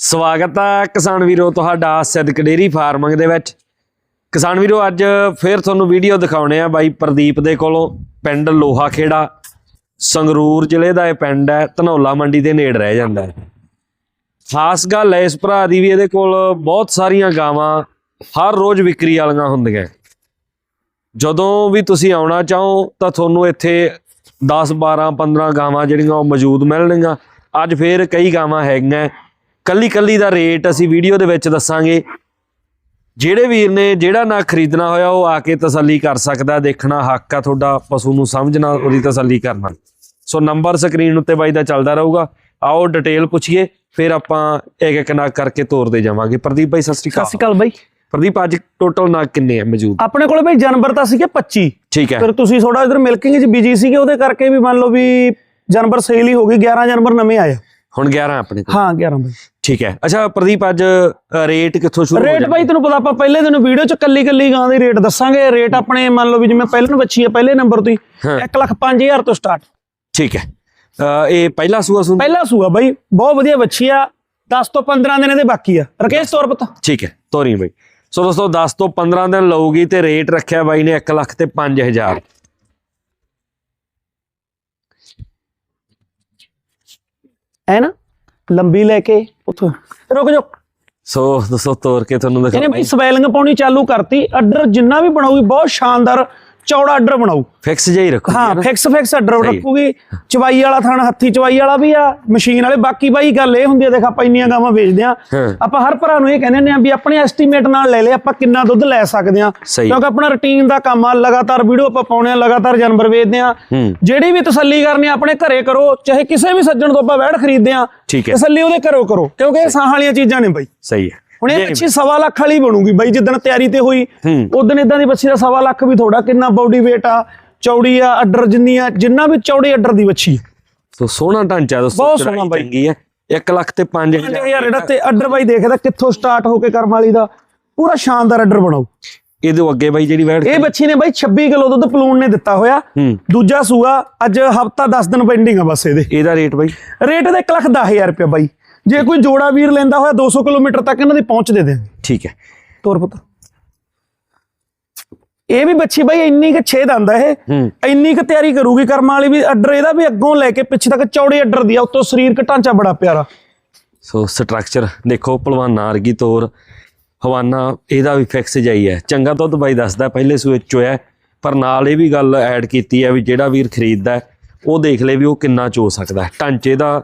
ਸਵਾਗਤ ਹੈ ਕਿਸਾਨ ਵੀਰੋ ਤੁਹਾਡਾ ਸਿੱਧਕ ਡੇਰੀ ਫਾਰਮਿੰਗ ਦੇ ਵਿੱਚ। ਕਿਸਾਨ ਵੀਰੋ, ਅੱਜ ਫੇਰ ਤੁਹਾਨੂੰ ਵੀਡੀਓ ਦਿਖਾਉਣੇ ਆ ਬਾਈ ਪ੍ਰਦੀਪ ਦੇ ਕੋਲੋਂ, ਪਿੰਡ ਲੋਹਾ ਖੇੜਾ ਸੰਗਰੂਰ ਜ਼ਿਲ੍ਹੇ ਦਾ ਇਹ ਪਿੰਡ ਹੈ, ਧਨੌਲਾ ਮੰਡੀ ਦੇ ਨੇੜ ਰਹਿ ਜਾਂਦਾ ਹੈ। ਖਾਸ ਗੱਲ ਹੈ, ਇਸ ਭਰਾ ਦੀ ਵੀ ਇਹਦੇ ਕੋਲ ਬਹੁਤ ਸਾਰੀਆਂ ਗਾਵਾਂ, ਹਰ ਰੋਜ਼ ਵਿਕਰੀ ਵਾਲੀਆਂ ਹੁੰਦੀਆਂ ਜਦੋਂ ਵੀ ਤੁਸੀਂ ਆਉਣਾ ਚਾਹੋ, ਤਾਂ ਤੁਹਾਨੂੰ ਇੱਥੇ 10 12 15 ਗਾਵਾਂ ਜਿਹੜੀਆਂ ਉਹ ਮੌਜੂਦ ਮਿਲਣਗੀਆਂ। ਅੱਜ ਫੇਰ ਕਈ ਗਾਵਾਂ ਹੈਗੀਆਂ ਕੱਲੀ ਕੱਲੀ ਦਾ ਰੇਟ ਅਸੀਂ ਵੀਡੀਓ ਦੇ ਵਿੱਚ ਦੱਸਾਂਗੇ। ਜਿਹੜੇ ਵੀਰ ਨੇ ਜਿਹੜਾ ਨਾ ਖਰੀਦਣਾ ਹੋਇਆ ਉਹ ਆ ਕੇ ਤਸੱਲੀ ਕਰ ਸਕਦਾ ਦੇਖਣਾ ਹੱਕ ਆ ਤੁਹਾਡਾ ਪਸ਼ੂ ਨੂੰ ਸਮਝਣਾ ਉਹਦੀ ਤਸੱਲੀ ਕਰਨਾ। ਸੋ ਨੰਬਰ ਸਕਰੀਨ ਉੱਤੇ ਬਾਈ ਦਾ ਚੱਲਦਾ ਰਹੂਗਾ। ਆਓ ਡਿਟੇਲ ਪੁੱਛੀਏ ਫਿਰ ਆਪਾਂ ਇੱਕ ਇੱਕ ਨਾਗ ਕਰਕੇ ਤੋਰਦੇ ਜਾਵਾਂਗੇ। ਪ੍ਰਦੀਪ ਬਾਈ ਸਤਿ ਸ਼੍ਰੀ ਸਤਿ ਅਕਾਲ ਸ਼੍ਰੀ ਅਕਾਲ ਬਾਈ। ਪ੍ਰਦੀਪ ਅੱਜ ਟੋਟਲ ਨਾਗ ਕਿੰਨੇ ਆ ਮੌਜੂਦ? ਆਪਣੇ ਕੋਲ ਬਾਈ ਜਾਨਵਰ ਤਾਂ ਸੀਗੇ 25 ਠੀਕ ਹੈ। ਫਿਰ ਤੁਸੀਂ ਥੋੜਾ ਇਧਰ ਮਿਲਕਿੰਗ 'ਚ ਬਿਜ਼ੀ ਸੀਗੇ ਉਹਦੇ ਕਰਕੇ ਵੀ ਮੰਨ ਲਓ ਵੀ ਜਾਨਵਰ ਸੇਲ ਹੀ ਹੋ ਗਈ 11 ਜਾਨਵਰ ਨਵੇਂ ਆਏ ਹੁਣ 11 ਆਪਣੇ ਕੋਲ। ਹਾਂ 11 ਬਾਈ। ਠੀਕ ਹੈ। ਅੱਛਾ ਪ੍ਰਦੀਪ ਅੱਜ ਰੇਟ ਕਿੱਥੋਂ ਸ਼ੁਰੂ ਹੋ ਰੇਟ ਜਾਂਦਾ? ਬਾਈ ਤੈਨੂੰ ਪਤਾ ਆਪਾਂ ਪਹਿਲੇ ਦਿਨ ਵੀਡੀਓ 'ਚ ਕੱਲੀ ਕੱਲੀ ਗਾਂ ਦੇ ਰੇਟ ਦੱਸਾਂਗੇ। ਰੇਟ ਆਪਣੇ ਮੰਨ ਲਓ ਵੀ ਜਿਵੇਂ ਪਹਿਲੇ ਨੂੰ ਬੱਚੀ ਹੈ ਪਹਿਲੇ ਨੰਬਰ ਤੋਂ ਹੀ। ਹਾਂ। 1 ਲੱਖ 5000 ਤੋਂ ਸਟਾਰਟ ਠੀਕ ਹੈ। ਇਹ ਪਹਿਲਾ ਸੂਆ ਸੁਣ। ਪਹਿਲਾ ਸੂਆ ਬਾਈ ਬਹੁਤ ਵਧੀਆ ਬੱਚੀ ਆ। 10 ਤੋਂ 15 ਦਿਨ ਇਹਦੇ ਬਾਕੀ ਆ। ਰਕੇਸ਼ ਤੌਰ ਪਤਾ। ਠੀਕ ਹੈ ਤੋਰੀ ਬਾਈ। ਸੋ ਦੋਸਤੋ 10 ਤੋਂ 15 ਦਿਨ ਲਊਗੀ ਤੇ ਰੇਟ ਰੱਖਿਆ ਬਾਈ ਨੇ 1 ਲੱਖ ਤੇ 5000 ਹੈ ਨਾ? ਲੰਬੀ ਲੈ ਕੇ ਉੱਥੋਂ। ਰੁਕ ਜਾ ਸੋ ਦੋਸਤੋ ਤੋਰ ਕੇ ਤੁਹਾਨੂੰ ਇਹਨੇ ਦਿਖਾਉਂਦਾ ਬਾਈ ਸਵੈਲਿੰਗ ਪਾਉਣੀ ਚਾਲੂ ਕਰਤੀ। ਅੱਡਰ ਜਿੰਨਾ ਵੀ ਬਣਾਊਗੀ ਬਹੁਤ ਸ਼ਾਨਦਾਰ ਚੌੜਾ ਅੱਡਰ ਬਣਾਊ ਫਿਕਸ ਜਿਹਾ ਹੀ ਰੱਖੋ। ਹਾਂ ਫਿਕਸ ਫਿਕਸ ਅੱਡਰ। ਰੱਖੂਗੀ। ਚਵਾਈ ਵਾਲਾ ਥਣ ਹੱਥੀ ਚਵਾਈ ਵਾਲਾ ਵੀ ਆ ਮਸ਼ੀਨ ਵਾਲੇ ਬਾਕੀ ਬਾਈ ਗੱਲ ਇਹ ਹੁੰਦੀ ਆ ਦੇਖ ਆਪਾਂ ਇੰਨੀਆਂ ਗਾਵਾਂ ਵੇਚਦੇ ਆ। ਆਪਾਂ ਹਰ ਭਰਾ ਨੂੰ ਇਹ ਕਹਿੰਦੇ ਨੇ ਆ ਵੀ ਆਪਣੇ ਐਸਟੀਮੇਟ ਨਾਲ ਲੈ ਲੈ ਆਪਾਂ ਕਿੰਨਾ ਦੁੱਧ ਲੈ ਸਕਦੇ ਆ। ਕਿਉਂਕਿ ਆਪਣਾ ਰੁਟੀਨ ਦਾ ਕੰਮ ਆ ਲਗਾਤਾਰ ਵੀਡੀਓ ਆਪਾਂ ਪਾਉਣੇ ਆ ਲਗਾਤਾਰ ਜਾਨਵਰ ਵੇਚਦੇ ਆ। ਜਿਹੜੀ ਵੀ ਤਸੱਲੀ ਕਰਨੀ ਆਪਣੇ ਘਰੇ ਕਰੋ ਚਾਹੇ ਕਿਸੇ ਵੀ ਸੱਜਣ ਤੋਂ ਆਪਾਂ ਵੈੜ ਖਰੀਦਦੇ ਆ ਤਸੱਲੀ ਉਹਦੇ ਘਰੋਂ ਕਰੋ ਕਿਉਂਕਿ ਇਹ ਸਾਹ ਵਾਲੀਆਂ ਚੀਜ਼ਾਂ ਨੇ ਬਾਈ। ਸਹੀ ਹੈ। ਹੁਣ ਇਹ ਬੱਚੀ ਸਵਾ ਲੱਖ ਵਾਲੀ ਬਣੂਗੀ ਬਾਈ ਜਿੱਦਣ ਤਿਆਰੀ ਤੇ ਹੋਈ। ਉਦੋਂ ਇਦਾਂ ਦੀ ਬੱਚੀ ਦਾ ਸਵਾ ਲੱਖ ਵੀ ਥੋੜਾ ਕਿੰਨਾ ਬਾਡੀ weight ਆ ਚੌੜੀ ਆ ਅੱਡਰ ਜਿੰਨੀ ਆ ਜਿੰਨਾ ਵੀ ਚੌੜੀ ਅੱਡਰ ਦੀ ਬੱਚੀ। ਸੋ ਸੋਹਣਾ ਢਾਂਚਾ ਦੋਸਤੋ ਬਹੁਤ ਸੋਹਣਾ ਬਾਈ। ਚੰਗੀ ਹੈ। 1 ਲੱਖ ਤੇ 5000 ਯਾਰ ਜਿਹੜਾ ਤੇ ਅੱਡਰ ਬਾਈ ਦੇਖਦਾ ਕਿੱਥੋਂ ਸਟਾਰਟ ਹੋ ਕੇ ਕਰਮ ਵਾਲੀ ਦਾ। ਪੂਰਾ ਸ਼ਾਨਦਾਰ ਅੱਡਰ ਬਣਾਉ ਇਹਦੇ ਅੱਗੇ ਬਾਈ ਜਿਹੜੀ ਵੈੜ ਇਹ ਬੱਚੀ ਨੇ ਬਾਈ 26 ਕਿਲੋ ਦੁੱਧ ਪਲੂਣ ਨੇ ਦਿੱਤਾ ਹੋਇਆ। ਦੂਜਾ ਸੂਆ ਅੱਜ ਹਫਤਾ 10 ਦਿਨ ਪੈਂਡਿੰਗ ਆ ਬਸ ਇਹਦੇ। ਇਹਦਾ ਰੇਟ ਬਾਈ? ਰੇਟ ਇਹਦਾ 1 ਲੱਖ 10000 ਰੁਪਏ ਬਾਈ। ਜੇ ਕੋਈ ਜੋੜਾ ਵੀਰ ਲੈਂਦਾ ਹੋਇਆ 200 ਕਿਲੋਮੀਟਰ ਤੱਕ ਇਹਨਾਂ ਦੀ ਪਹੁੰਚ ਦੇ ਦੇਣਗੇ ਠੀਕ ਹੈ। ਤੋਰ ਪੁੱਤ। ਇਹ ਵੀ ਬੱਚੀ ਬਾਈ ਇੰਨੀ ਕੁ ਛੇਦ ਆਂਦਾ ਇਹ। ਇੰਨੀ ਕੁ ਤਿਆਰੀ ਕਰੂਗੀ ਕਰਮਾਂ ਵਾਲੀ ਵੀ ਅੱਡਰ ਇਹਦਾ ਵੀ ਅੱਗੋਂ ਲੈ ਕੇ ਪਿੱਛੇ ਤੱਕ ਚੌੜੇ ਅੱਡਰ ਦੀ ਆ ਉੱਤੋਂ ਸਰੀਰਕ ਢਾਂਚਾ ਬੜਾ ਪਿਆਰਾ। ਸੋ ਸਟਰਕਚਰ ਦੇਖੋ ਭਲਵਾਨਾ ਵਰਗੀ ਤੋਰ। ਹਵਾਨਾ ਇਹਦਾ ਵੀ ਫਿਕਸ ਜਾਈ ਹੈ ਚੰਗਾ ਦੁੱਧ ਬਾਈ ਦੱਸਦਾ ਪਹਿਲੇ ਸੂਏ ਚੋਇਆ ਪਰ ਨਾਲ ਇਹ ਵੀ ਗੱਲ ਐਡ ਕੀਤੀ ਹੈ ਵੀ ਜਿਹੜਾ ਵੀਰ ਖਰੀਦਦਾ ਉਹ ਦੇਖ ਲੈ ਵੀ ਉਹ ਕਿੰਨਾ ਚੋ ਸਕਦਾ ਢਾਂਚੇ ਦਾ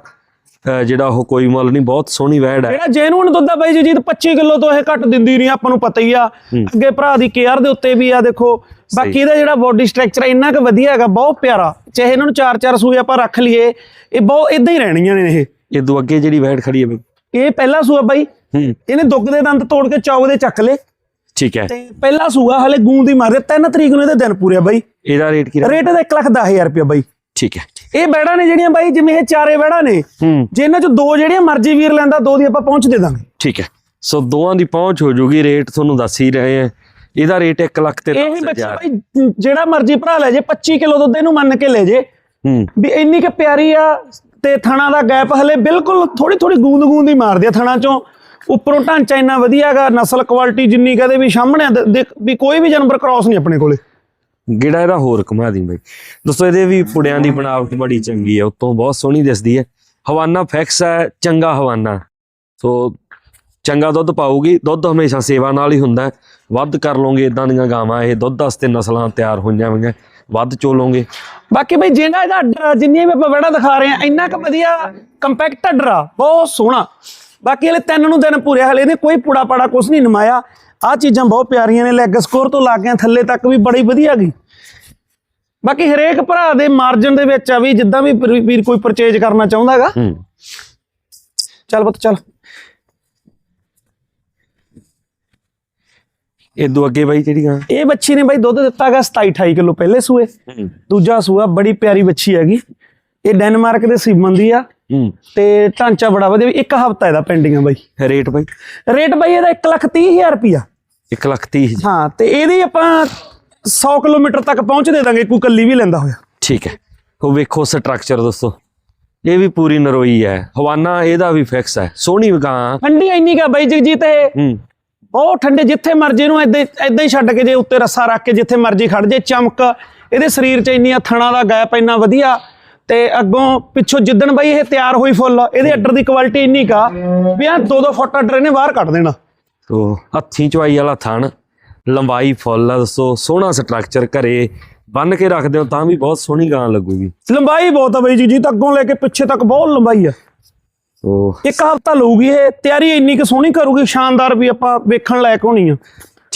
ਜਿਹੜਾ ਉਹ ਕੋਈ ਮੁੱਲ ਨਹੀਂ ਬਹੁਤ ਸੋਹਣੀ ਵੈੜ ਹੈ। ਜਿਹੜਾ ਜੈਨੂਨ ਦੁੱਧ ਆ ਬਾਈ ਜੀ ਜੀਤ 25 ਕਿਲੋ ਤੋਂ ਇਹ ਘੱਟ ਦਿੰਦੀ ਨਹੀਂ ਆਪਾਂ ਨੂੰ ਪਤਾ ਹੀ ਆ। ਅੱਗੇ ਭਰਾ ਦੀ ਕੇਅਰ ਦੇ ਉੱਤੇ ਵੀ ਆ ਦੇਖੋ। ਬਾਕੀ ਇਹਦਾ ਜਿਹੜਾ ਬੋਡੀ ਸਟਰਕਚਰ ਇੰਨਾ ਕੁ ਵਧੀਆ ਹੈਗਾ ਬਹੁਤ ਪਿਆਰਾ। ਚਾਹੇ ਇਹਨਾਂ ਨੂੰ ਚਾਰ ਚਾਰ ਸੂਏ ਆਪਾਂ ਰੱਖ ਲਈਏ ਇਹ ਬਹੁਤ ਇਦਾਂ ਹੀ ਰਹਿਣੀਆਂ ਨੇ ਇਹ। ਇਹ ਤੋਂ ਅੱਗੇ ਜਿਹੜੀ ਵੈੜ ਖੜੀ ਹੈ ਬਈ। ਇਹ ਪਹਿਲਾ ਸੂਆ ਬਾਈ। ਇਹਨੇ ਦੁੱਗ ਦੇ ਦੰਦ ਤੋੜ ਕੇ ਚੌਕ ਦੇ ਚੱਕ ਲਏ। ਠੀਕ ਹੈ। ਤੇ ਪਹਿਲਾ ਸੂਆ ਹਲੇ ਗੂੰਦ ਹੀ ਮਾਰੇ 3 ਤਰੀਕ ਨੂੰ ਇਹਦੇ ਦਿਨ ਪੂਰੇ ਬਾਈ। ਇਹਦਾ ਰੇਟ ਕੀ ਰੇਟ ਇਹਦਾ 1 ਲੱਖ 10000 ਰੁਪਏ ਬਾਈ। ਠੀਕ ਹੈ। ਇਹ ਬੈੜਾਂ ਨੇ ਜਿਹੜੀਆਂ ਬਾਈ ਜਿਵੇਂ ਇਹ ਚਾਰੇ ਬੈੜਾਂ ਨੇ ਜੇ ਇਹਨਾਂ ਚ ਦੋ ਜਿਹੜੀਆਂ ਮਰਜ਼ੀ ਵੀਰ ਲੈਂਦਾ ਦੋ ਦੀ ਆਪਾਂ ਪਹੁੰਚ ਦੇ ਦਾਂਗੇ। ਠੀਕ ਹੈ। ਸੋ ਦੋਵਾਂ ਦੀ ਪਹੁੰਚ ਹੋ ਜੂਗੀ ਰੇਟ ਤੁਹਾਨੂੰ ਦੱਸ ਹੀ ਰਹੇ ਆ ਇਹਦਾ ਰੇਟ 1 ਲੱਖ ਤੇ ਇਹ ਬੱਚਾ। ਬਾਈ ਜਿਹੜਾ ਮਰਜ਼ੀ ਭਰਾ ਲੈ ਜੇ 25 ਕਿਲੋ ਦੁੱਧ ਇਹਨੂੰ ਮੰਨ ਕੇ ਲੈ ਜੇ। ਵੀ ਇੰਨੀ ਕਿ ਪਿਆਰੀ ਆ ਤੇ ਥਣਾ ਦਾ ਗੈਪ ਹਲੇ ਬਿਲਕੁਲ ਥੋੜੀ ਥੋੜੀ ਗੂੰਦ ਗੂੰਦ ਹੀ ਮਾਰਦੀ ਆ ਥਣਾ ਚੋਂ। ਉੱਪਰੋਂ ਢਾਂਚਾ ਇੰਨਾ ਵਧੀਆ ਹੈਗਾ ਨਸਲ ਕੁਆਲਿਟੀ ਜਿੰਨੀ ਕਹਦੇ ਵੀ ਸਾਹਮਣੇ ਵੀ ਕੋਈ ਵੀ ਜਾਨਵਰ ਕ੍ਰਾਸ ਨਹੀਂ ਆਪਣੇ ਕੋਲੇ। ਗਿੜਾ ਇਹਦਾ ਹੋਰ ਘੁਮਾ ਦੀ ਬਈ। ਦੋਸਤੋ, ਇਹਦੇ ਵੀ ਪੁੜਿਆਂ ਦੀ ਬਣਾਵਟ ਬੜੀ ਚੰਗੀ ਹੈ ਉਤੋਂ ਬਹੁਤ ਸੋਹਣੀ ਦਿਸਦੀ ਹੈ ਹਵਾਨਾ ਫਿਕਸ ਹੈ ਚੰਗਾ ਹਵਾਨਾ। ਸੋ ਚੰਗਾ ਦੁੱਧ ਪਾਊਗੀ। ਦੁੱਧ ਹਮੇਸ਼ਾ ਸੇਵਾ ਨਾਲ ਹੀ ਹੁੰਦਾ। ਵੱਧ ਕਰ ਲਓਗੇ ਇਦਾਂ ਦੀਆਂ ਗਾਵਾਂ, ਇਹ ਦੁੱਧ ਵਾਸਤੇ ਨਸਲਾਂ ਤਿਆਰ ਹੋ ਜਾਣਗੀਆਂ ਵੱਧ ਚੋਲੋਗੇ ਬਾਕੀ ਬਈ ਜਿਹੜਾ ਇਹਦਾ ਅੱਡਰ ਜਿੰਨੀਆਂ ਵੀ ਆਪਾਂ ਵੜਾ ਦਿਖਾ ਰਹੇ ਆ, ਇੰਨਾ ਕੁ ਵਧੀਆ ਕੰਪੈਕਟ ਅੱਡਰ ਆ। ਬਹੁਤ ਸੋਹਣਾ। ਬਾਕੀ ਹਲੇ ਤਿੰਨ ਨੂੰ ਦਿਨ ਪੂਰੇ ਹਲੇ ਇਹਨੇ ਕੋਈ ਪੂੜਾ ਪਾੜਾ ਕੁਝ ਨਹੀਂ ਨਮਾਇਆ। ਆ ਚੀਜ਼ਾਂ ਬਹੁਤ ਪਿਆਰੀਆਂ ਨੇ ਲੈਗ ਸਕੋਰ ਤੋਂ ਲੱਗ ਗਿਆ ਥੱਲੇ ਤੱਕ ਵੀ ਬੜੀ ਵਧੀਆ ਗਈ। ਬਾਕੀ ਹਰੇਕ ਭਰਾ ਦੇ ਮਾਰਜਨ ਦੇ ਵਿੱਚ ਆ ਵੀ ਜਿੱਦਾਂ ਵੀ ਵੀਰ- ਕੋਈ ਪਰਚੇਜ ਕਰਨਾ ਚਾਹੁੰਦਾ ਹੈਗਾ। ਚੱਲ ਪੁੱਤ ਚੱਲ। ਇਦੋਂ ਅੱਗੇ ਬਾਈ ਜਿਹੜੀ ਗਾਂ ਇਹ ਬੱਚੀ ਨੇ ਬਾਈ ਦੁੱਧ ਦਿੱਤਾ ਹੈਗਾ 27 28 ਕਿਲੋ ਪਹਿਲੇ ਸੂਏ। ਦੂਜਾ ਸੂਆ ਬੜੀ ਪਿਆਰੀ ਬੱਚੀ ਹੈਗੀ। ਇਹ ਡੈਨਮਾਰਕ ਦੇ ਸੀਮਨ ਦੀ ਆ। ਹੂੰ। ਤੇ ਢਾਂਚਾ ਬੜਾ ਵਧੀਆ ਇੱਕ ਹਫਤਾ ਇਹਦਾ ਪੈਂਡਿੰਗ ਆ ਬਾਈ। ਰੇਟ ਬਾਈ? ਰੇਟ ਬਾਈ ਇਹਦਾ 1 ਲੱਖ ਤੀਹ ਹਜ਼ਾਰ ਰੁਪਿਆ 1 ਲੱਖ ਤੀਹ ਹਜ਼ਾਰ। ਹਾਂ ਤੇ ਇਹਦੀ ਆਪਾਂ 100 ਕਿਲੋਮੀਟਰ ਤੱਕ ਪਹੁੰਚ ਦੇ ਦਾਂਗੇ ਕੋਈ ਕੱਲੀ ਵੀ ਲੈਂਦਾ ਹੋਇਆ। ਠੀਕ ਹੈ। ਉਹ ਵੇਖੋ ਸਟਰਕਚਰ ਦੋਸਤੋ। ਇਹ ਵੀ ਪੂਰੀ ਨਰੋਈ ਹੈ। ਹਵਾਨਾ ਇਹਦਾ ਵੀ ਫਿਕਸ ਹੈ। ਸੋਹਣੀ ਗਾਂ। ਠੰਡੀ ਇੰਨੀ ਕਾ ਬਾਈ ਜਗਜੀਤ ਇਹ ਹੂੰ। ਬਹੁਤ ਠੰਡੇ ਜਿੱਥੇ ਮਰਜ਼ੀ ਨੂੰ ਏਦਾਂ ਏਦਾਂ ਹੀ ਛੱਡ ਕੇ ਜੇ ਉੱਤੇ ਰੱਸਾ ਰੱਖ ਕੇ ਜਿੱਥੇ ਮਰਜ਼ੀ ਖੜ ਜੇ ਚਮਕ। ਇਹਦੇ ਸਰੀਰ 'ਚ ਇੰਨੀਆਂ ਥਣਾ ਦਾ ਗੈਪ ਇੰਨਾ ਵਧੀਆ। ਤੇ ਅੱਗੋਂ ਪਿੱਛੋਂ ਜਿੱਦਣ ਬਾਈ ਇਹ ਤਿਆਰ ਹੋਈ ਫੁੱਲ ਇਹਦੇ ਅੱਡਰ ਦੀ ਕੁਆਲਿਟੀ ਇੰਨੀ ਕਾ ਵੀ ਆ 2-2 ਫੁੱਟ ਅੱਡਰ ਇਹਨੇ ਬਾਹਰ ਕੱਢ ਦੇਣਾ। ਤੋ ਹੱਥੀਂ ਚਵਾਈ ਵਾਲਾ ਥਣ ਲੰਬਾਈ ਫੁੱਲ ਆ ਦੱਸੋ ਸੋਹਣਾ ਸਟਰਕਚਰ ਘਰੇ ਬੰਨ ਕੇ ਰੱਖਦੇ ਹੋ ਤਾਂ ਵੀ ਬਹੁਤ ਸੋਹਣੀ ਗਾਂ ਲੱਗੂਗੀ। ਲੰਬਾਈ ਬਹੁਤ ਆ ਬਾਈ ਜੀ ਜੀ ਤਾਂ ਅੱਗੋਂ ਲੈ ਕੇ ਪਿੱਛੇ ਤੱਕ ਬਹੁਤ ਲੰਬਾਈ ਆ। ਤੋ ਇੱਕ ਹਫਤਾ ਲਊਗੀ ਇਹ ਤਿਆਰੀ ਇੰਨੀ ਕੁ ਸੋਹਣੀ ਕਰੂਗੀ ਸ਼ਾਨਦਾਰ ਵੀ ਆਪਾਂ ਵੇਖਣ ਲਾਇਕ ਹੋਣੀ ਆ।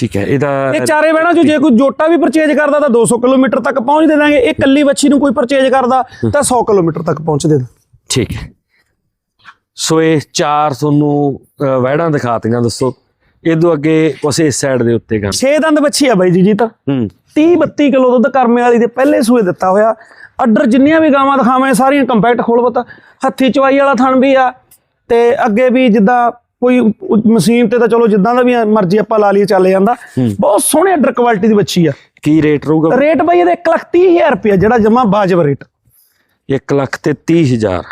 ਠੀਕ ਹੈ ਇਹਦਾ ਇਹ ਚਾਰੇ ਬਹਿਣਾ ਜੋ ਜੇ ਕੋਈ ਜੋਟਾ ਵੀ ਪਰਚੇਜ ਕਰਦਾ ਤਾਂ 200 ਕਿਲੋਮੀਟਰ ਤੱਕ ਪਹੁੰਚ ਦੇ ਦਾਂਗੇ। ਇਹ ਕੱਲੀ ਵੱਛੀ ਨੂੰ ਕੋਈ ਪਰਚੇਜ ਕਰਦਾ ਤਾਂ 100 ਕਿਲੋਮੀਟਰ ਤੱਕ ਪਹੁੰਚ ਦੇ ਦਾਂ। ਠੀਕ ਹੈ। ਸੋ ਇਹ ਚਾਰ ਤੁਹਾਨੂੰ ਵਹਿੜਾਂ ਦਿਖਾਤੀਆਂ ਦੱਸੋ। ਇਦੋਂ ਅੱਗੇ ਇਸ ਸਾਈਡ ਦੇ ਉੱਤੇ ਗਾਂ। 6 ਦੰਦ ਵੱਛੀ ਆ ਬਾਈ ਜੀ ਜੀ ਤਾਂ। ਹੂੰ। 30 32 ਕਿਲੋ ਦੁੱਧ ਕਰਮੇ ਵਾਲੀ ਦੇ ਪਹਿਲੇ ਸੂਏ ਦਿੱਤਾ ਹੋਇਆ। ਅੱਡਰ ਜਿੰਨੀਆਂ ਵੀ ਗਾਵਾਂ ਦਿਖਾਵਾਂ ਸਾਰੀਆਂ ਕੰਪੈਕਟ ਖੋਲ ਬਤਾ। ਹੱਥੀ ਚਵਾਈ ਵਾਲਾ ਥਣ ਵੀ ਆ। ਤੇ ਅੱਗੇ ਵੀ ਜਿੱਦਾਂ ਕੋਈ ਮਸ਼ੀਨ ਤੇ ਤਾਂ ਚਲੋ ਜਿੱਦਾਂ ਦਾ ਵੀ ਮਰਜ਼ੀ ਆਪਾਂ ਲਾ ਲਈਏ ਚੱਲ ਜਾਂਦਾ। ਬਹੁਤ ਸੋਹਣੇ ਅੱਡਰ ਕੁਆਲਿਟੀ ਦੀ ਬੱਚੀ ਆ। ਕੀ ਰੇਟ ਰਹੂਗਾ? ਰੇਟ ਬਾਈ ਇਹਦੇ 1 ਲੱਖ 30 ਹਜ਼ਾਰ ਰੁਪਇਆ ਜਿਹੜਾ ਜਮਾ ਬਾਜਬ ਰੇਟ 1 ਲੱਖ ਤੇ 30 ਹਜ਼ਾਰ।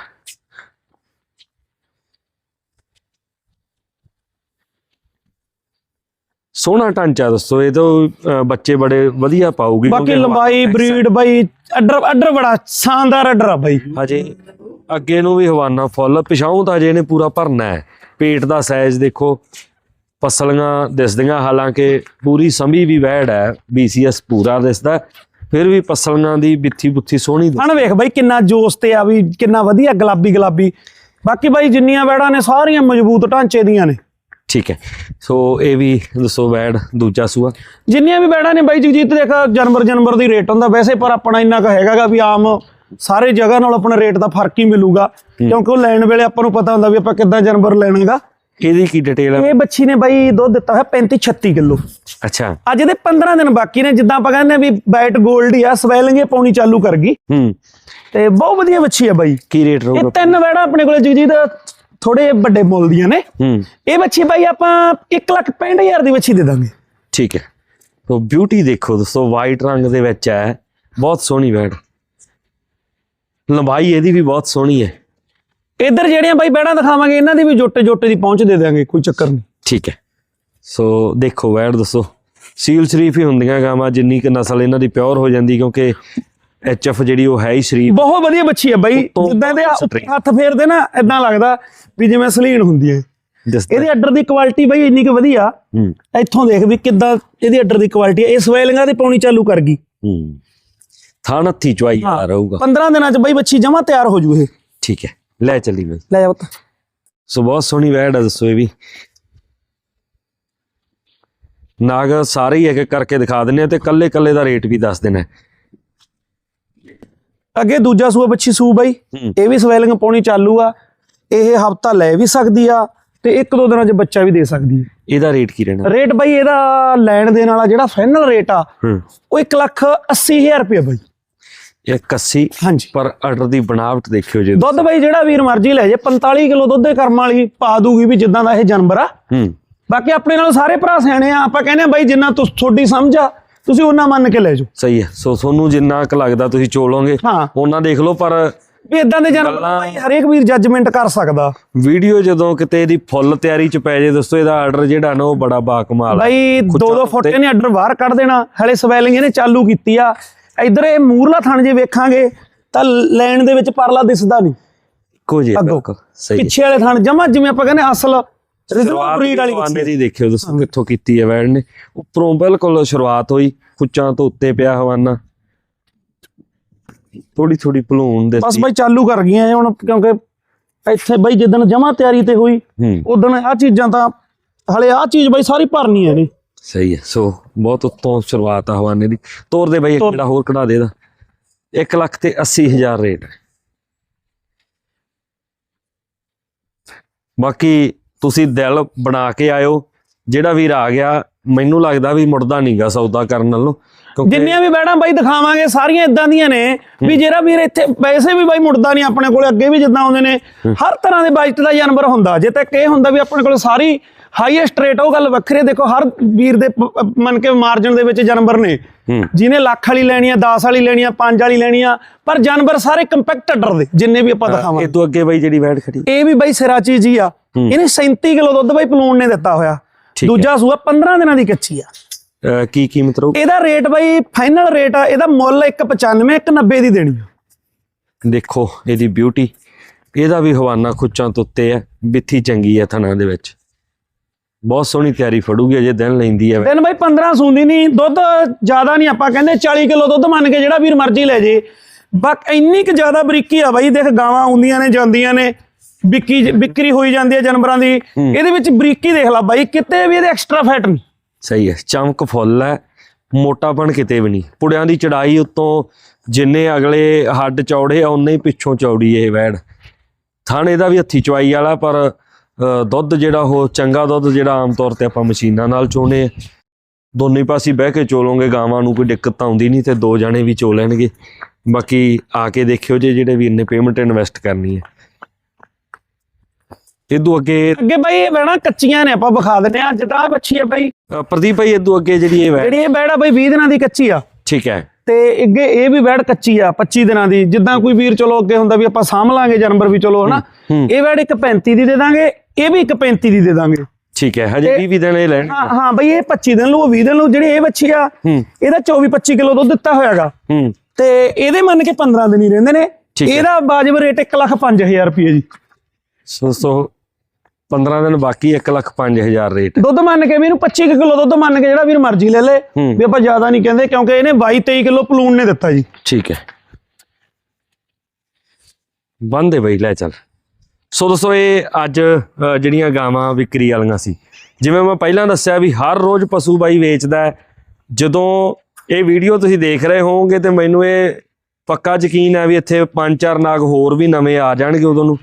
ਸੋਹਣਾ ਢਾਂਚਾ ਦੱਸੋ ਇਹ ਤੋਂ ਬੱਚੇ ਬੜੇ ਵਧੀਆ ਪਾਉਗੀ ਬਾਕੀ ਲੰਬਾਈ ਬਰੀਡ ਬਾਈ ਅੱਡਰ ਅੱਡਰ ਬੜਾ ਸ਼ਾਨਦਾਰ ਅੱਡਰ ਆ ਬਾਈ। ਹਜੇ। ਅੱਗੇ ਨੂੰ ਵੀ ਹਵਾਨਾ ਫੁੱਲ ਪਿਛਾਉਂ ਤਾਂ ਅਜੇ ਇਹਨੇ ਪੂਰਾ ਭਰਨਾ ਹੈ। ਪੇਟ ਦਾ ਸਾਈਜ਼ ਦੇਖੋ ਪਸਲੀਆਂ ਦਿਸਦੀਆਂ ਹਾਲਾਂਕਿ ਪੂਰੀ ਸੰਭੀ ਵੀ ਵੈੜ ਹੈ ਬੀਸੀਐਸ ਪੂਰਾ ਦਿਸਦਾ ਫਿਰ ਵੀ ਪਸਲੀਆਂ ਦੀ ਬਿੱਥੀ ਬੁੱਥੀ ਸੋਹਣੀ ਦਿਸ- ਹਣ ਵੇਖ ਬਾਈ ਕਿੰਨਾ ਜੋਸ ਤੇ ਆ ਵੀ ਕਿੰਨਾ ਵਧੀਆ ਗੁਲਾਬੀ ਗੁਲਾਬੀ। ਬਾਕੀ ਬਾਈ ਜਿੰਨੀਆਂ ਵੈੜਾਂ ਨੇ ਸਾਰੀਆਂ ਮਜ਼ਬੂਤ ਢਾਂਚੇ ਦੀਆਂ ਨੇ। ਠੀਕ ਹੈ ਸੋ ਇਹ ਵੀ ਦੱਸੋ ਵੈੜ ਦੂਜਾ ਸੂਆ। ਜਿੰਨੀਆਂ ਵੀ ਵੈੜਾਂ ਨੇ ਬਾਈ ਜਗਜੀਤ ਦੇਖ ਜਨਵਰ ਜਨਵਰ ਦੀ ਰੇਟ ਹੁੰਦਾ ਵੈਸੇ ਪਰ ਆਪਣਾ ਇੰਨਾ ਕੁ ਹੈਗਾਗਾ ਵੀ ਆਮ ਸਾਰੇ ਜਗ੍ਹਾ ਨਾਲ ਆਪਣਾ ਰੇਟ ਦਾ ਫ਼ਰਕ ਹੀ ਮਿਲੂਗਾ ਕਿਉਂਕਿ ਉਹ ਲੈਣ ਵੇਲੇ ਆਪਾਂ ਨੂੰ ਪਤਾ ਹੁੰਦਾ ਵੀ ਆਪਾਂ ਕਿੱਦਾਂ ਜਨਵਰ ਲੈਣਾਗਾ। ਇਹਦੀ ਕੀ ਡਿਟੇਲ ਹੈ ਇਹ ਬੱਚੀ ਨੇ ਬਾਈ ਦੁੱਧ ਦਿੱਤਾ ਹੋਇਆ 35 36 ਕਿਲੋ। ਅੱਛਾ। ਅੱਜ ਇਹਦੇ 15 ਦਿਨ ਬਾਕੀ ਨੇ ਜਿੱਦਾਂ ਆਪਾਂ ਕਹਿੰਦੇ ਆ ਵੀ ਵਾਈਟ 골ਡ ਹੀ ਆ ਸਵੈਲਿੰਗ ਇਹ ਪਾਉਣੀ ਚਾਲੂ ਕਰ ਗਈ। ਹੂੰ। ਤੇ ਬਹੁਤ ਵਧੀਆ ਬੱਚੀ ਆ ਬਾਈ। ਕੀ ਰੇਟ ਇਹ ਰਹੂਗਾ ਤਿੰਨ ਵੈੜਾਂ ਆਪਣੇ ਕੋਲੇ ਜਗਜੀਤ ਥੋੜੇ ਵੱਡੇ ਮੁੱਲ ਦੀਆਂ ਨੇ। ਹੂੰ। ਇਹ ਬੱਚੀ ਬਾਈ ਆਪਾਂ 1 ਲੱਖ 65000 ਦੀ ਬੱਚੀ ਦੇ ਦਾਂਗੇ। ਠੀਕ ਹੈ। ਸੋ ਬਿਊਟੀ ਦੇਖੋ ਦੋਸਤੋ ਵਾਈਟ ਰੰਗ ਦੇ ਵਿੱਚ ਹੈ। ਬਹੁਤ ਸੋਹਣੀ ਵੈੜ ਲੰਬਾਈ ਇਹਦੀ ਵੀ ਬਹੁਤ ਸੋਹਣੀ ਹੈ। ਇੱਧਰ ਜਿਹੜੀਆਂ ਬਾਈ ਬੈੜਾਂ ਦਿਖਾਵਾਂਗੇ ਇਹਨਾਂ ਦੀ ਵੀ ਜੋਟੇ ਜੋਟੇ ਦੀ ਪਹੁੰਚ ਦੇ ਦਾਂਗੇ ਕੋਈ ਚੱਕਰ ਨਹੀਂ। ਠੀਕ ਹੈ। ਸੋ ਦੇਖੋ ਵੈੜ ਦੱਸੋ। ਸੀਲ ਸ਼ਰੀਫ ਹੀ ਹੁੰਦੀਆਂ ਗਾਵਾਂ ਜਿੰਨੀ ਕਿ ਨਸਲ ਇਹਨਾਂ ਦੀ ਪਿਓਰ ਹੋ ਜਾਂਦੀ ਕਿਉਂਕਿ ਐਚਐਫ ਜਿਹੜੀ ਉਹ ਹੈ ਹੀ ਸ਼ਰੀਫ। ਬਹੁਤ ਵਧੀਆ ਬੱਚੀ ਹੈ ਬਾਈ। ਜਿੱਦਾਂ ਦੇ। ਹੱਥ ਫੇਰਦੇ ਨਾ ਇਦਾਂ ਲੱਗਦਾ ਵੀ ਜਿਵੇਂ ਸਲੀਨ ਹੁੰਦੀ ਹੈ। ਇਹਦੇ ਅੱਡਰ ਦੀ ਕੁਆਲਿਟੀ ਬਾਈ ਇੰਨੀ ਕੁ ਵਧੀਆ। ਇੱਥੋਂ ਦੇਖ ਵੀ ਕਿੱਦਾਂ ਇਹਦੀ ਅੱਡਰ ਦੀ ਕੁਆਲਿਟੀ ਹੈ। ਇਹ ਸਵੈਲਿੰਗਾਂ ਦੀ ਪਾਉਣੀ ਚਾਲੂ ਕਰ ਗਈ। ਹੂੰ। ਥਾਣ ਹੱਥੀ ਚੁਆਈ ਆ ਰਹੂਗਾ। 15 ਦਿਨਾਂ ਚ ਬਾਈ ਬੱਚੀ ਜਮਾ ਤਿਆਰ ਹੋ ਜੂ ਇਹ ਠੀਕ ਹੈ ਲੈ ਚੱਲੀ ਬਈ। ਲੈ ਜਾ ਪੁੱਤ। ਸੋ ਬਹੁਤ ਸੋਹਣੀ ਵੈੜ ਹੈ ਦੱਸੋ ਇਹ ਵੀ। ਨਾਗ ਸਾਰੇ ਹੀ ਇੱਕ ਇੱਕ ਕਰਕੇ ਦਿਖਾ ਦਿੰਨੇ ਆ ਤੇ ਕੱਲੇ ਕੱਲੇ ਦਾ ਰੇਟ ਵੀ ਦੱਸ ਦੇਣਾ। ਅੱਗੇ ਦੂਜਾ ਸੂਆ ਬੱਚੀ ਸੂ ਬਾਈ। ਇਹ ਵੀ ਸਵੈਲਿੰਗ ਪਾਉਣੀ ਚਾਲੂ ਆ। ਇਹ ਹਫਤਾ ਲੈ ਵੀ ਸਕਦੀ ਆ ਤੇ ਇੱਕ ਦੋ ਦਿਨਾਂ ਚ ਬੱਚਾ ਵੀ ਦੇ ਸਕਦੀ ਹੈ ਇਹਦਾ ਰੇਟ ਕੀ ਰਹਿਣਾ? ਰੇਟ ਬਾਈ ਇਹਦਾ ਲੈਣ ਦੇਣ ਵਾਲਾ ਜਿਹੜਾ ਫਾਈਨਲ ਰੇਟ ਆ ਉਹ 1 ਲੱਖ 80 ਹਜ਼ਾਰ ਰੁਪਏ ਬਾਈ। ਇਹ 81 ਹਾਂਜੀ। ਪਰ ਆਰਡਰ ਦੀ ਬਣਾਵਟ ਦੇਖਿਓ ਜੇ ਦੁੱਧ ਬਾਈ ਜਿਹੜਾ ਵੀਰ ਮਰਜ਼ੀ ਲੈ ਜੇ 45 ਕਿਲੋ ਦੁੱਧ ਦੇ ਕਰਮ ਵਾਲੀ ਪਾ ਦੂਗੀ ਵੀ ਜਿੱਦਾਂ ਦਾ ਇਹ ਜਾਨਵਰ ਆ। ਹੂੰ। ਬਾਕੀ ਆਪਣੇ ਨਾਲ ਸਾਰੇ ਭਰਾ ਸਿਆਣੇ ਆ ਆਪਾਂ ਕਹਿੰਦੇ ਆ ਬਾਈ ਜਿੰਨਾ ਤੁਸ ਤੁਹਾਡੀ ਸਮਝ ਆ ਤੁਸੀਂ ਉਹਨਾਂ ਮੰਨ ਕੇ ਲੈ ਜਾਓ। ਸਹੀ ਹੈ। ਸੋ ਤੁਹਾਨੂੰ ਜਿੰਨਾ ਕੁ ਲੱਗਦਾ ਤੁਸੀਂ ਚੋਲੋਗੇ ਉਹਨਾਂ ਦੇਖ ਲਓ ਪਰ ਵੀ ਇਦਾਂ ਦੇ ਬਾਈ ਹਰੇਕ ਵੀਰ ਜੱਜਮੈਂਟ ਕਰ ਸਕਦਾ। ਵੀਡੀਓ ਜਦੋਂ ਕਿਤੇ ਇਹਦੀ ਫੁੱਲ ਤਿਆਰੀ ਚ ਪੈ ਜੇ ਦੋਸਤੋ ਇਹਦਾ ਆਰਡਰ ਜਿਹੜਾ ਨਾ ਉਹ ਬੜਾ ਬਾਕਮਾਲ ਬਾਈ ਦੋ ਖੁੱਚਾਂ ਦੋ ਫੁੱਟ ਉੱਤੇ। ਨੇ ਅੱਡਰ ਬਾਹਰ ਕੱਢ ਦੇਣਾ ਹਲੇ ਸਵੈਲਿੰਗ ਇਹਨੇ ਚਾਲੂ ਕੀਤੀ ਆ। ਇਧਰ ਇਹ ਮੂਰਲਾ ਥਣ ਜੇ ਵੇਖਾਂਗੇ ਤਾਂ ਲੈਣ ਦੇ ਵਿੱਚ ਪਰਲਾ ਦਿਸਦਾ ਨਹੀਂ। ਇੱਕੋ ਜਿਹਾ। ਬਿਲਕੁਲ ਸਹੀ ਪਿੱਛੇ ਵਾਲੇ ਥਣ ਜਮਾ ਜਿਵੇਂ ਆਪਾਂ ਕਹਿੰਦੇ ਅਸਲ ਬਰੀਡ ਵਾਲੀ ਬੱਚੀ ਦੀ ਦੇਖਿਓ ਦੋਸਤੋ ਕਿੱਥੋਂ ਕੀਤੀ ਹੈ ਵੈੜ ਨੇ। ਉੱਪਰੋਂ ਬਿਲਕੁਲ ਸ਼ੁਰੂਆਤ ਹੋਈ ਖੁੱਚਾਂ ਤੋਂ ਉੱਤੇ ਪਿਆ ਹਵਾਨਾ। ਥੋੜੀ ਥੋੜੀ ਭਲੂਣ ਦੇ ਬਸ ਬਾਈ ਚਾਲੂ ਕਰ ਗਈਆਂ ਹੁਣ ਕਿਉਂਕਿ ਇੱਥੇ ਬਾਈ ਜਿੱਦਣ ਜਮਾ ਤਿਆਰੀ ਤੇ ਹੋਈ ਉਦੋਂ ਆ ਚੀਜ਼ਾਂ ਤਾਂ ਹਲੇ ਆ ਚੀਜ਼ ਬਾਈ ਸਾਰੀ ਭਰਨੀ ਹੈ ਨੇ ਸਹੀ ਹੈ। ਸੋ ਬਹੁਤ ਉੱਤੋਂ ਸ਼ੁਰੂਆਤ ਆ ਹਵਾਨੇ ਦੀ। ਤੋਰ ਦੇ ਬਾਈ ਇੱਕ। ਜਿਹੜਾ ਹੋਰ ਕਢਾ ਦੇ ਇਹਦਾ। 1 ਲੱਖ ਤੇ 80 ਹਜ਼ਾਰ ਰੇਟ। ਹੈ ਬਾਕੀ ਤੁਸੀਂ ਦਿਲ ਬਣਾ ਕੇ ਆਇਓ। ਜਿਹੜਾ ਵੀਰ ਆ ਗਿਆ ਮੈਨੂੰ ਲੱਗਦਾ ਵੀ ਮੁੜਦਾ ਨਹੀਂਗਾ ਸੌਦਾ ਕਰਨ ਨਾਲੋਂ। ਜਿੰਨੀਆਂ ਵੀ ਬੈੜਾਂ ਬਾਈ ਦਿਖਾਵਾਂਗੇ ਸਾਰੀਆਂ ਇਦਾਂ ਦੀਆਂ ਨੇ ਵੀ ਜਿਹੜਾ ਵੀਰ ਇੱਥੇ ਪੈਸੇ ਵੀ ਬਾਈ ਮੁੜਦਾ ਨਹੀਂ ਆਪਣੇ ਕੋਲੇ ਅੱਗੇ ਵੀ ਜਿੱਦਾਂ ਆਉਂਦੇ ਨੇ। ਹਰ ਤਰ੍ਹਾਂ ਦੇ ਬਜਟ ਦਾ ਜਾਨਵਰ ਹੁੰਦਾ। ਜੇ ਤੱਕ ਇਹ ਹੁੰਦਾ ਵੀ ਆਪਣੇ ਕੋਲ ਸਾਰੀ ਹਾਈਐਸਟ ਰੇਟ ਉਹ ਗੱਲ ਵੱਖਰੀ। ਦੇਖੋ ਹਰ ਵੀਰ ਦੇ ਮੰਨ ਕੇ ਮਾਰਜਨ ਦੇ ਵਿੱਚ ਜਾਨਵਰ ਨੇ। ਜਿਹਨੇ ਲੱਖ ਵਾਲੀ ਲੈਣੀ ਆ 10 ਵਾਲੀ ਲੈਣੀ ਆ 5 ਵਾਲੀ ਲੈਣੀ ਆ ਪਰ ਜਾਨਵਰ ਸਾਰੇ ਕੰਪੈਕਟ ਅੱਡਰ ਦੇ ਜਿੰਨੇ ਵੀ ਆਪਾਂ ਦਿਖਾਵਾਂਗੇ। ਇਹ ਤੋਂ ਅੱਗੇ ਬਾਈ ਜਿਹੜੀ ਵੈਟ ਖੜੀ। ਇਹ ਵੀ ਬਾਈ ਸਿਰਾ ਚੀਜ਼ ਹੀ। ਆ ਇਹਨੇ 37 ਕਿਲੋ ਦੁੱਧ ਬਾਈ ਪਲੂਣ ਨੇ ਦਿੱਤਾ ਹੋਇਆ। ਦੂਜਾ ਸੂਆ 15 ਦਿਨਾਂ ਦੀ ਕੱਚੀ ਆ। ਕੀ ਕੀਮਤ ਰਹੂ ਇਹਦਾ ਰੇਟ ਬਾਈ ਫਾਈਨਲ ਰੇਟ ਆ ਇਹਦਾ ਮੁੱਲ 195 190 ਦੀ ਦੇਣੀ ਆ। ਦੇਖੋ ਇਹਦੀ ਬਿਊਟੀ ਇਹਦਾ ਵੀ ਹਵਾਨਾ ਖੁੱਚਾਂ ਤੋਂ ਉੱਤੇ ਹੈ ਬਿੱਥੀ ਚੰਗੀ ਹੈ ਥਣਾ ਦੇ ਵਿੱਚ। ਬਹੁਤ ਸੋਹਣੀ ਤਿਆਰੀ ਫੜੂਗੀ ਅਜੇ ਦਿਨ ਲੈਂਦੀ ਹੈ ਦਿਨ ਬਾਈ 15 ਸੂੰਦੀ ਨਹੀਂ ਦੁੱਧ ਜ਼ਿਆਦਾ ਨਹੀਂ ਆਪਾਂ ਕਹਿੰਦੇ 40 ਕਿਲੋ ਦੁੱਧ ਮੰਨ ਕੇ ਜਿਹੜਾ ਵੀਰ ਮਰਜ਼ੀ ਲੈ ਜੇ। ਬਕ ਇੰਨੀ ਕੁ ਜ਼ਿਆਦਾ ਬਰੀਕੀ ਆ ਬਾਈ ਦੇਖ ਗਾਵਾਂ ਆਉਂਦੀਆਂ ਨੇ ਜਾਂਦੀਆਂ ਨੇ ਬਿੱਕੀ ਬਿਕਰੀ ਹੋਈ ਜਾਂਦੀ ਹੈ ਜਾਨਵਰਾਂ ਦੀ। ਇਹਦੇ ਵਿੱਚ ਬਰੀਕੀ ਦੇਖ ਲੈ ਬਾਈ ਕਿਤੇ ਵੀ ਇਹਦੇ ਐਕਸਟਰਾ ਫੈਟ ਨਹੀਂ। ਸਹੀ ਹੈ, ਚਮਕ ਫੁੱਲ ਹੈ, ਮੋਟਾਪਣ ਕਿਤੇ ਵੀ ਨਹੀਂ। ਪੁੜਿਆਂ ਦੀ ਚੜਾਈ ਉੱਤੋਂ ਜਿੰਨੇ ਅਗਲੇ ਹੱਡ ਚੌੜੇ ਆ ਉਨੇ ਹੀ ਪਿੱਛੋਂ ਚੌੜੀ ਇਹ ਵੈੜ। ਥਣ ਇਹਦਾ ਵੀ ਹੱਥੀ ਚਵਾਈ ਵਾਲਾ, ਪਰ ਦੁੱਧ ਜਿਹੜਾ ਉਹ ਚੰਗਾ ਦੁੱਧ ਜਿਹੜਾ ਆਮ ਤੌਰ ਤੇ ਆਪਾਂ ਮਸ਼ੀਨਾਂ ਨਾਲ ਚੋਣੇ ਆ। ਦੋਨੇ ਪਾਸੇ ਬਹਿ ਕੇ ਚੋਲੋਗੇ, ਗਾਵਾਂ ਨੂੰ ਕੋਈ ਦਿੱਕਤ ਤਾਂ ਆਉਂਦੀ ਨਹੀਂ ਤੇ ਦੋ ਜਣੇ ਵੀ ਚੋ ਲੈਣਗੇ। ਬਾਕੀ ਆ ਕੇ ਦੇਖਿਓ ਜੇ ਜਿਹੜੇ ਵੀਰ ਨੇ ਪੇਮੈਂਟ ਇਨਵੈਸਟ ਕਰਨੀ ਹੈ। ਇਦੋਂ ਅੱਗੇ ਅੱਗੇ ਬਾਈ ਇਹ ਬੈਣਾ ਕੱਚੀਆਂ ਨੇ ਆਪਾਂ ਵਿਖਾ ਦਿੰਦੇ ਆ ਜਿੱਦਾਂ ਆਹ ਬੱਚੀ ਆ ਬਾਈ। ਅ, ਪ੍ਰਦੀਪ ਭਾਈ ਇਦੋਂ ਅੱਗੇ ਜਿਹੜੀ ਇਹ ਵੈੜ ਜਿਹੜੀ ਇਹ ਬੈੜ ਆ ਬਾਈ 20 ਦਿਨਾਂ ਦੀ ਕੱਚੀ ਆ। ਠੀਕ ਹੈ। ਤੇ ਅੱਗੇ ਇਹ ਵੀ ਵੈੜ ਕੱਚੀ ਆ 25 ਦਿਨਾਂ ਦੀ। ਜਿੱਦਾਂ ਕੋਈ ਵੀਰ ਚਲੋ ਅੱਗੇ ਹੁੰਦਾ ਵੀ ਆਪਾਂ ਸਾਂਭ ਲਾਂਗੇ ਜਾਨਵਰ ਵੀ ਚਲੋ ਹਨਾ? ਹੂੰ। ਇਹ ਵੈੜ ਇੱਕ 35 ਦੀ ਦੇ ਦਾਂਗੇ ਇਹ ਵੀ ਇੱਕ 35 ਦੀ ਦੇ ਦਾਂਗੇ। ਠੀਕ ਹੈ ਹਜੇ 20 ਵੀ ਦਿਨ ਇਹ ਲੈਣ। ਹਾਂ ਹਾਂ ਬਈ ਇਹ 25 ਦਿਨ ਲੂ 20 ਦਿਨ ਲੂ ਜਿਹੜੀ ਇਹ ਬੱਚੀ ਆ ਹੂੰ। ਇਹਦਾ 24 25 ਕਿਲੋ ਦੁੱਧ ਦਿੱਤਾ ਹੋਇਆਗਾ। ਹੂੰ। ਤੇ ਇਹਦੇ ਮੰਨ ਕੇ 15 ਦਿਨ ਹੀ ਰਹਿੰਦੇ ਨੇ। ਠੀਕ ਹੈ। ਇਹਦਾ ਵਾਜਬ ਰੇਟ 1 ਲੱਖ 5000 ਰੁਪਏ ਜੀ। ਸੋ ਸੋ 15 ਦਿਨ ਬਾਕੀ 1 ਲੱਖ 5000 ਰੇਟ। ਦੁੱਧ ਮੰਨ ਕੇ ਵੀ ਇਹਨੂੰ 25 ਕੁ ਕਿਲੋ ਦੁੱਧ ਮੰਨ ਕੇ ਜਿਹੜਾ ਵੀਰ ਮਰਜ਼ੀ ਲੈ ਲੇ। ਵੀ ਆਪਾਂ ਜ਼ਿਆਦਾ ਨਹੀਂ ਕਹਿੰਦੇ ਕਿਉਂਕਿ ਇਹਨੇ 22 23 ਕਿਲੋ ਪਲੂਣ ਨੇ ਦਿੱਤਾ ਜੀ। ਠੀਕ ਹੈ। ਬੰਦੇ ਬਈ ਲੈ ਚੱਲ। ਸੋ ਦੋਸਤੋ ਇਹ ਅੱਜ ਜਿਹੜੀਆਂ ਗਾਵਾਂ ਵਿਕਰੀ ਵਾਲੀਆਂ ਸੀ ਜਿਵੇਂ ਮੈਂ ਪਹਿਲਾਂ ਦੱਸਿਆ ਵੀ ਹਰ ਰੋਜ਼ ਪਸ਼ੂ ਬਾਈ ਵੇਚਦਾ ਹੈ। ਜਦੋਂ ਇਹ ਵੀਡੀਓ ਤੁਸੀਂ ਦੇਖ ਰਹੇ ਹੋਵੋਗੇ ਤੇ ਮੈਨੂੰ ਇਹ ਪੱਕਾ ਯਕੀਨ ਹੈ ਵੀ ਇੱਥੇ ਪੰਜ ਚਾਰ ਨਾਗ ਹੋਰ ਵੀ ਨਵੇਂ ਆ ਜਾਣਗੇ ਉਦੋਂ ਨੂੰ।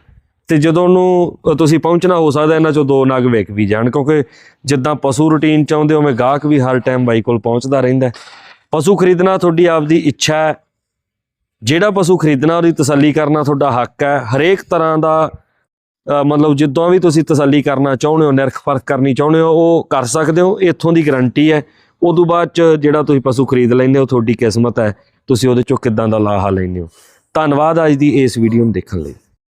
ਤੇ ਜਦੋਂ ਉਹਨੂੰ ਤੁਸੀਂ ਪਹੁੰਚਣਾ ਹੋ ਸਕਦਾ ਇਹਨਾਂ ਚੋਂ ਦੋ ਨਗ ਵਿਕ ਵੀ ਜਾਣ, ਕਿਉਂਕਿ ਜਿੱਦਾਂ ਪਸ਼ੂ ਰੂਟੀਨ ਚਾਹੁੰਦੇ ਹੋ ਮੈਂ ਗਾਹਕ ਵੀ ਹਰ ਟਾਈਮ ਬਾਈ ਕੋਲ ਪਹੁੰਚਦਾ ਰਹਿੰਦਾ ਪਸ਼ੂ ਖਰੀਦਣਾ ਤੁਹਾਡੀ ਆਪਦੀ ਇੱਛਾ ਹੈ। ਜਿਹੜਾ ਪਸ਼ੂ ਖਰੀਦਣਾ, ਉਹਦੀ ਤਸੱਲੀ ਕਰਨਾ ਤੁਹਾਡਾ ਹੱਕ ਹੈ। ਹਰੇਕ ਤਰ੍ਹਾਂ ਦਾ ਮਤਲਬ ਜਿੱਦੋਂ ਵੀ ਤੁਸੀਂ ਤਸੱਲੀ ਕਰਨਾ ਚਾਹੁੰਦੇ ਹੋ, ਨਿਰਖ ਪਰਖ ਕਰਨੀ ਚਾਹੁੰਦੇ ਹੋ, ਉਹ ਕਰ ਸਕਦੇ ਹੋ। ਇੱਥੋਂ ਦੀ ਗਾਰੰਟੀ ਹੈ। ਉਦੋਂ ਬਾਅਦ ਚ ਜਿਹੜਾ ਤੁਸੀਂ ਪਸ਼ੂ ਖਰੀਦ ਲੈਂਦੇ ਹੋ, ਤੁਹਾਡੀ ਕਿਸਮਤ ਹੈ। ਤੁਸੀਂ ਉਹਦੇ ਚੋਂ ਕਿੱਦਾਂ ਦਾ ਲਾਹਾ ਲੈਂਦੇ ਹੋ। ਧੰਨਵਾਦ ਅੱਜ ਦੀ ਇਸ ਵੀਡੀਓ ਨੂੰ ਦੇਖਣ ਲਈ।